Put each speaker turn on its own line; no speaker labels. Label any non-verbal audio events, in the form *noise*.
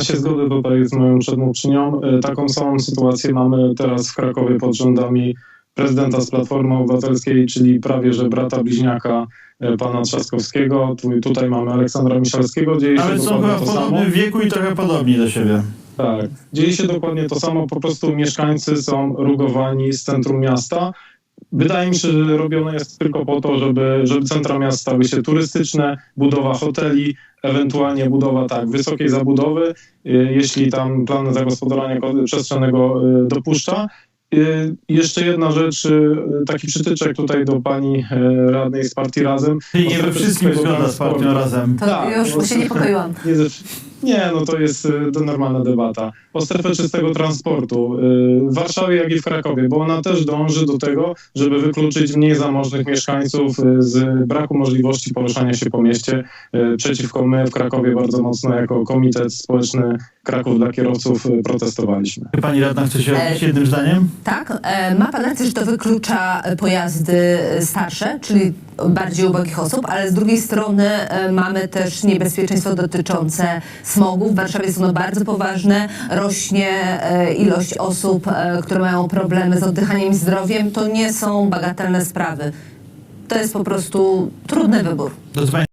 się zgodzę tutaj z moją przedmówczynią. E, Taką samą sytuację mamy teraz w Krakowie pod rządami prezydenta z Platformy Obywatelskiej, czyli prawie że brata bliźniaka e, pana Trzaskowskiego. Tu, tutaj mamy Aleksandra Miszalskiego. Dzieje
Ale są chyba w podobnym wieku i trochę podobni do siebie.
Tak. Dzieje się dokładnie to samo. Po prostu mieszkańcy są rugowani z centrum miasta. Wydaje mi się, że robione jest tylko po to, żeby, żeby centra miast stały się turystyczne, budowa hoteli, ewentualnie budowa tak, wysokiej zabudowy, y, jeśli tam plan zagospodarowania przestrzennego y, dopuszcza. Y, Jeszcze jedna rzecz, taki przytyczek tutaj do pani radnej z partii Razem.
Czyli nie we wszystkim zgoda z partią razem.
To
Tak,
już się niepokoiłam. *laughs*
Nie, ze- nie, no to jest y, to normalna debata. O strefę czystego transportu y, w Warszawie, jak i w Krakowie, bo ona też dąży do tego, żeby wykluczyć mniej zamożnych mieszkańców y, z braku możliwości poruszania się po mieście. Przeciwko my w Krakowie bardzo mocno jako Komitet Społeczny Kraków dla Kierowców protestowaliśmy.
Pani radna chce się
E,
odnieść jednym zdaniem?
Tak, e, ma pan rację, że to wyklucza e, pojazdy e, starsze, czyli bardziej ubogich osób, ale z drugiej strony e, mamy też niebezpieczeństwo dotyczące smogu. W Warszawie ono bardzo poważne, rośnie e, ilość osób, e, które mają problemy z oddychaniem i zdrowiem. To nie są bagatelne sprawy. To jest po prostu trudny wybór.